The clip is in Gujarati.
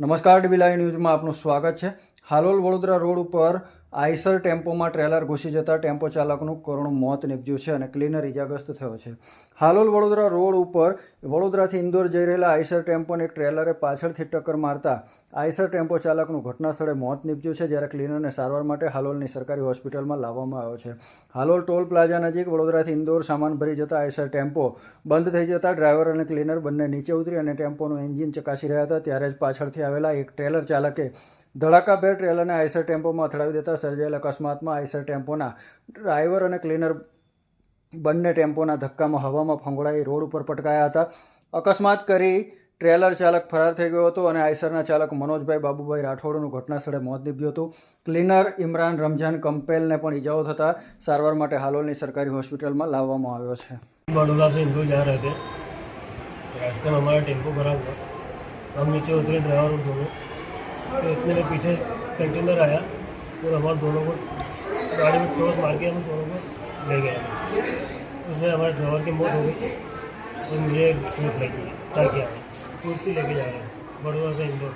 નમસ્કાર ડીબી લાઈવ ન્યૂઝમાં આપનું સ્વાગત છે. હાલોલ વડોદરા રોડ ઉપર આઈસર ટેમ્પોમાં ટ્રેલર ઘૂસી જતાં ટેમ્પો ચાલકનું કરુણ મોત નીપજ્યું છે અને ક્લીનર ઇજાગ્રસ્ત થયો છે. હાલોલ વડોદરા રોડ ઉપર વડોદરાથી ઇન્દોર જઈ રહેલા આઈસર ટેમ્પોને એક ટ્રેલરે પાછળથી ટક્કર મારતા આઈસર ટેમ્પો ચાલકનું ઘટના સ્થળે મોત નીપજ્યું છે, જ્યારે ક્લીનરને સારવાર માટે હાલોલની સરકારી હોસ્પિટલમાં લાવવામાં આવ્યો છે. હાલોલ ટોલ પ્લાઝા નજીક વડોદરાથી ઇન્દોર સામાન ભરી જતા આઈસર ટેમ્પો બંધ થઈ જતા ડ્રાઈવર અને ક્લીનર બંને નીચે ઉતરી અને ટેમ્પોનું એન્જિન ચકાસી રહ્યા હતા, ત્યારે જ પાછળથી આવેલા એક ટ્રેલર ચાલકે ધડાકાભેર ટ્રેલરને આઈસર ટેમ્પોમાં અથડાવી દેતા સર્જાયેલ અકસ્માતમાં આઈસર ટેમ્પોના ડ્રાઈવર અને ક્લીનર બંને ટેમ્પોના ધક્કામાં હવામાં ફંગોળાઈ રોડ ઉપર પટકાયા હતા અકસ્માત કરી ટ્રેલર ચાલક ફરાર થઈ ગયો હતો અને આઈસરના ચાલક મનોજભાઈ બાબુભાઈ રાઠોડનું ઘટના સ્થળે મોત નીપજ્યું હતું ક્લીનર ઇમરાન રમઝાન કંપેલને પણ ઈજાઓ થતાં સારવાર માટે હાલોલની સરકારી હોસ્પિટલમાં લાવવામાં આવ્યો છે बड़ौदा से इंदौर जा रहे थे रास्ते में हमारा टेम्पो खराब हुआ हम नीचे उतरे ड्राइवर और दोनों तो इतने में पीछे कंटेनर आया और हमारे दोनों को गाड़ी में क्रॉस मार के हम दोनों को ले गए। उसमें हमारे ड्राइवर की मौत हो गई और मुझे चोट लगी, ताकि कुर्सी लेके जा रहे हैं, बड़ोदा से इंदौर।